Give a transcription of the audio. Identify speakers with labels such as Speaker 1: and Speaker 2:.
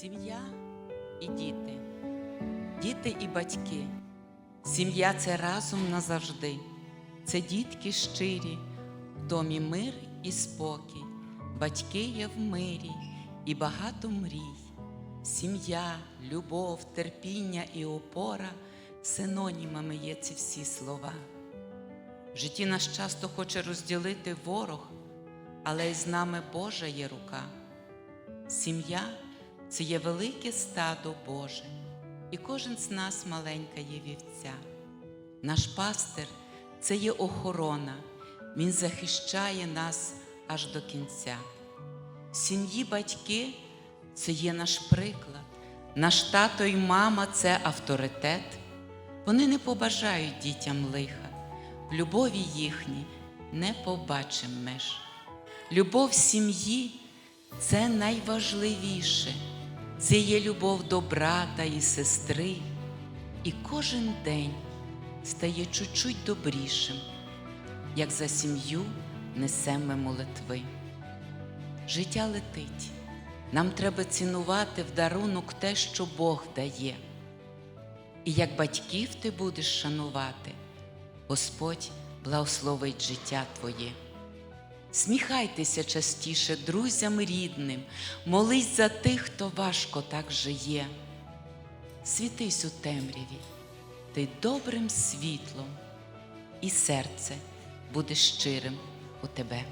Speaker 1: Сім'я і діти, діти і батьки. Сім'я це разом назавжди. Це дітки щирі, в домі мир і спокій, батьки є в мирі і багато мрій. Сім'я, любов, терпіння і опора синонімами є ці всі слова. В житті нас часто хоче розділити ворог, але й з нами Божа є рука. Сім'я це є велике стадо Боже, і кожен з нас маленька є вівця. Наш пастир це є охорона, Він захищає нас аж до кінця. Сім'ї батьки це є наш приклад, наш тато і мама це авторитет. Вони не побажають дітям лиха, в любові їхній не побачим меж. Любов сім'ї це найважливіше. Це є любов до брата і сестри. І кожен день стає чуть-чуть добрішим, як за сім'ю несемо молитви. Життя летить. Нам треба цінувати в дарунок те, що Бог дає. І як батьків ти будеш шанувати, Господь благословить життя твоє. Сміхайтеся частіше друзям рідним, молись за тих, хто важко так жиє. Світись у темряві, ти добрим світлом, і серце буде щирим у тебе.